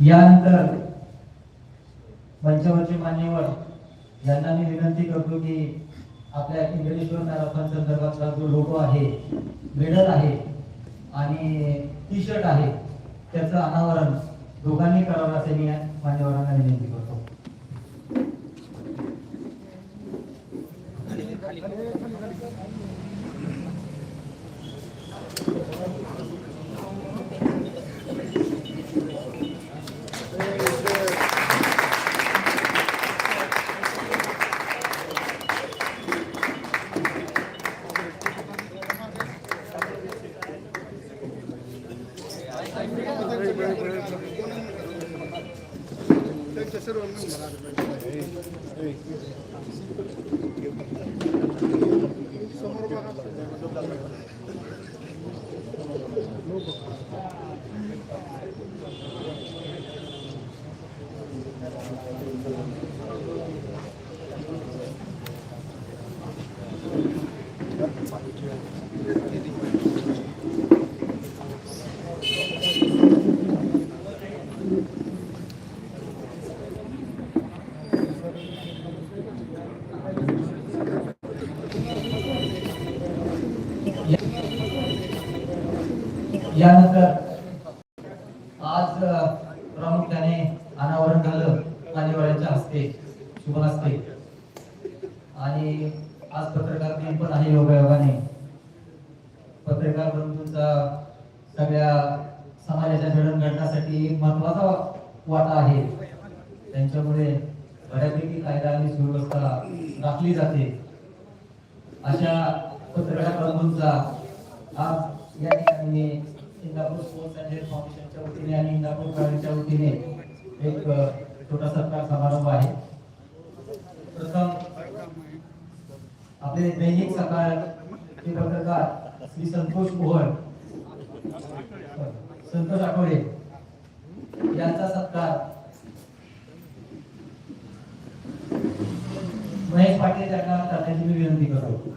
यानंतर मंचावरचे मान्यवर यांना मी विनंती करतो की आपल्या इंग्रजेश्वर मॅरेथॉन संदर्भातला जो लोगो आहे मेडल आहे आणि टी शर्ट आहे त्याचं अनावरण दोघांनी करावं असे मी मान्यवरांना विनंती करतो. Gracias. यानंतर आज प्रामुख्याने अनावरण झालं मान्यवरांच्या हस्ते शुभ हस्ते आणि आज पत्रकार दिन पण आहे योगायोगाने. पत्रकार बंधूंचा सगळ्या समाजाच्या जडणघडणासाठी घडण्यासाठी महत्त्वाचा वाटा आहे. त्यांच्यामुळे बऱ्यापैकी कायदा आणि सुव्यवस्था राखली जाते. अशा पत्रकार बंधूंचा आज या ठिकाणी इंदापूर स्पोर्ट्स अँड हेल्थ फाउंडेशनच्या वतीने आणि इंदापूर प्रायव्हेटच्या वतीने एक छोटा सत्कार समारंभ आहे. प्रथम आपले दैनिक सकाळ चे पत्रकार श्री संतोष मोहन संतोष आठवडे यांचा सत्कार महेश पाटील यांना करण्याची मी विनंती करतो.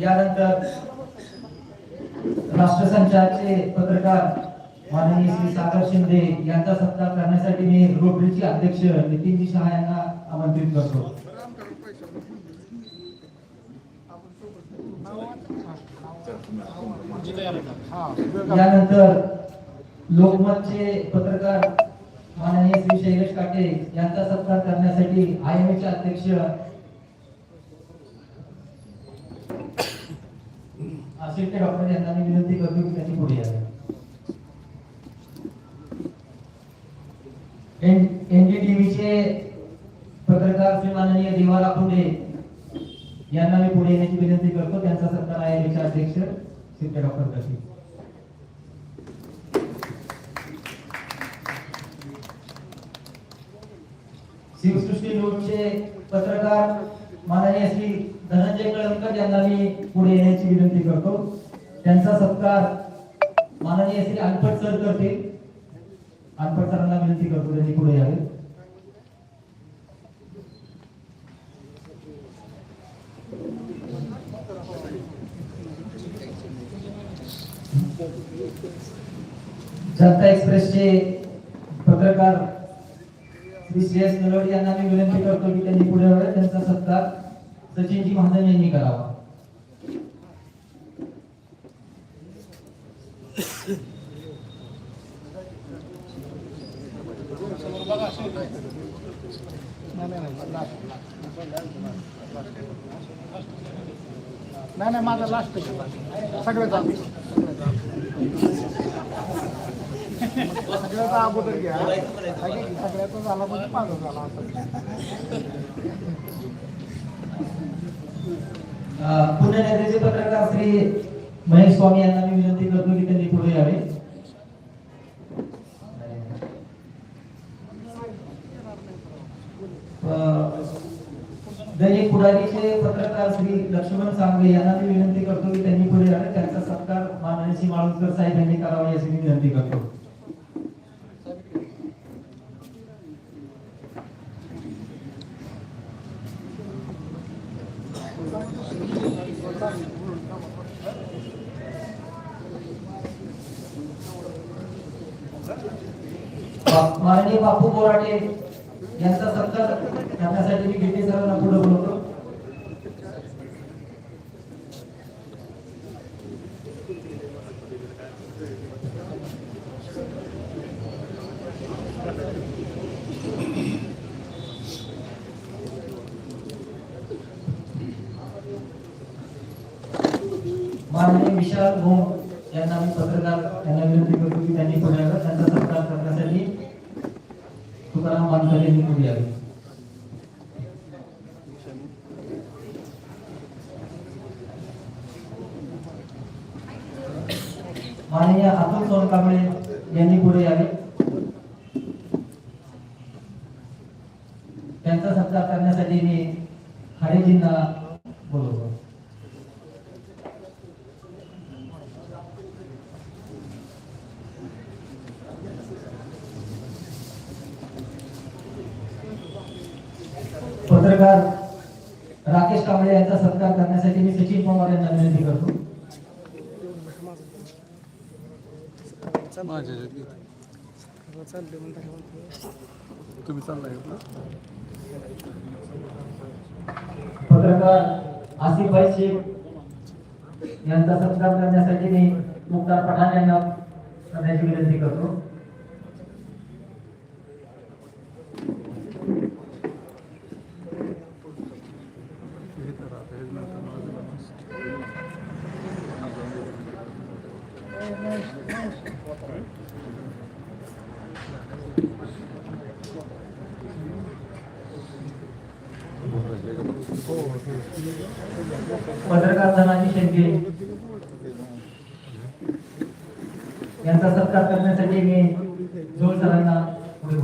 यानंतर राष्ट्रसंचारचे पत्रकार माननीय श्री सागर शिंदे यांचा सत्कार करण्यासाठी मी रोटरीचे अध्यक्ष नितीनजी शहा यांना आमंत्रित करतो. यानंतर लोकमतचे पत्रकार माननीय श्री शैलेश काटे यांचा सत्कार करण्यासाठी आय एम अध्यक्ष असेल आशिष डॉक्टर यांना मी विनंती करतो की त्यांनी पुढे यावे. एनडीटीव्हीचे पत्रकार श्री माननीय देवाला पुढे यांना मी पुढे येण्याची विनंती करतो. त्यांचा सत्कार आय अध्यक्ष श्री डॉक्टर कशी शिवसृष्टी न्यूजचे पत्रकार माननीय श्री धनंजय कळमकर यांना मी पुढे येण्याची विनंती करतो. त्यांचा सत्कार माननीय श्री अनपट सर करतील. अनपट सरांना विनंती करतो त्यांनी पुढे यावे. जनता एक्सप्रेसचे पत्रकार श्री श्रेयस नलवडे यांना मी विनंती करतो की त्यांनी पुढे यावे त्यांचा सत्कार. सचिनजी महाजन यांनी करावा. नाही नाही माझा लास्ट सगळ्याचा सगळ्याचा अगोदर घ्या. सगळ्याचा झाला म्हणजे माझा झाला असं पुण्यनगरीचे पत्रकार श्री महेश स्वामी यांना मी विनंती करतो की त्यांनी पुढे यावे. दैनिक पुढारीचे पत्रकार श्री लक्ष्मण सांगवे यांना मी विनंती करतो की त्यांनी पुढे यावे. त्यांचा सत्कार माननीय श्री माळुसकर साहेब यांनी करावा याची मी विनंती करतो. माननीय बापू बोराटे यांचा सत्ता करण्यासाठी मी गिरणी सर्वांना पुढे बोलतो माननीय विशाल भोम यांना मी पत्रकार यांना विनंती करतो की त्यांनी पुण्याला त्यांचा सत्कार करण्यासाठी तुकाराम मानकर यांनी पुढे यावे. माननीय अतुल सोनकांबळे यांनी पुढे यावे त्यांचा सत्कार करण्यासाठी मी खाडेजींना बोलवतो पत्रकार राकेश कांबळे यांचा सत्कार करण्यासाठी मी सचिन पवार यांना विनंती करतो? पत्रकार आसिफभाई शेख यांचा सत्कार करण्यासाठी मी मुक्तार पठाण यांना करण्याची विनंती करतो हे तर आता हे नंतर मला दिलं नसतं. पत्रकार धनाजी शेंडगे. यांचा सत्कार करण्यासाठी मी जोर सरांना पुढे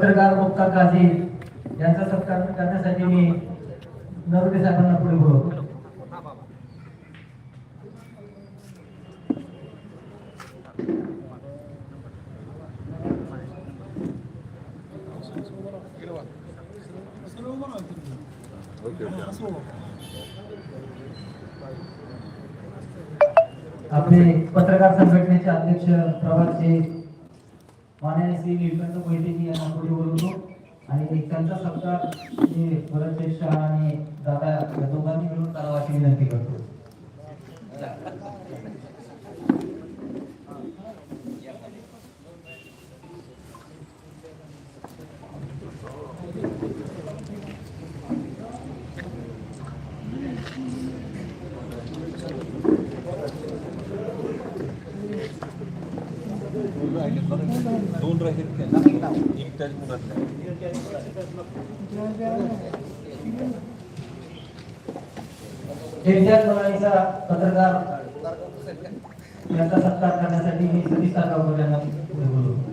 पत्रकार मुक्ता काझी? यांचा सत्कार करण्यासाठी मी नरोटे साहेबांना पुढे बोलवतो. आपले पत्रकार संघटनेचे अध्यक्ष प्रभातचे पाण्याची श्री निळकंठ मोहितेजी यांना पुढे बोलवतो आणि त्यांचा सत्कार हे परत शहा आणि दादा या दोघांनी मिळून करावा अशी विनंती करतो. दोन राहील का? एक त्याच पत्रकार यांचा सत्कार करण्यासाठी मी सतीश साळगावकर यांना पुढे बोलवतो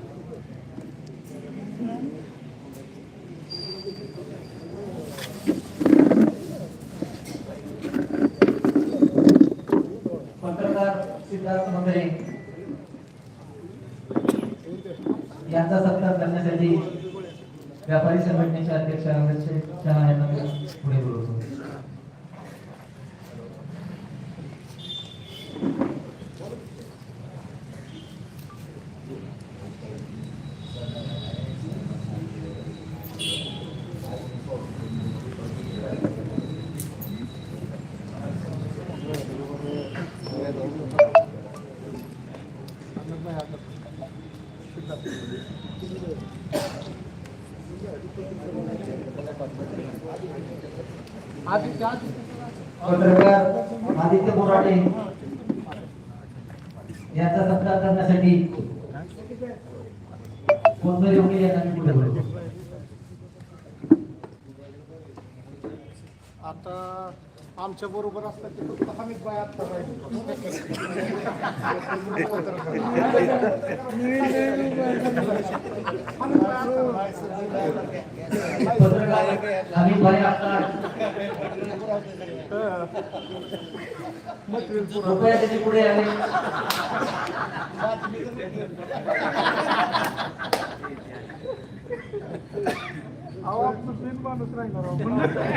पत्रकार सिद्धार्थ मंगरे यांचा सत्कार करण्यासाठी व्यापारी संघटनेचे अध्यक्ष अमित शहा यांना मी पुढे बोलवतो पत्रकार आदित्य बोराटे यांचा सत्कार करण्यासाठी कोणतं योग्य यांना मी पुढे बोलवतो आता आमच्या बरोबर असतात ते फक्त हमीद बाय आत्ता पुढे आमचं बिन माणूस राहणार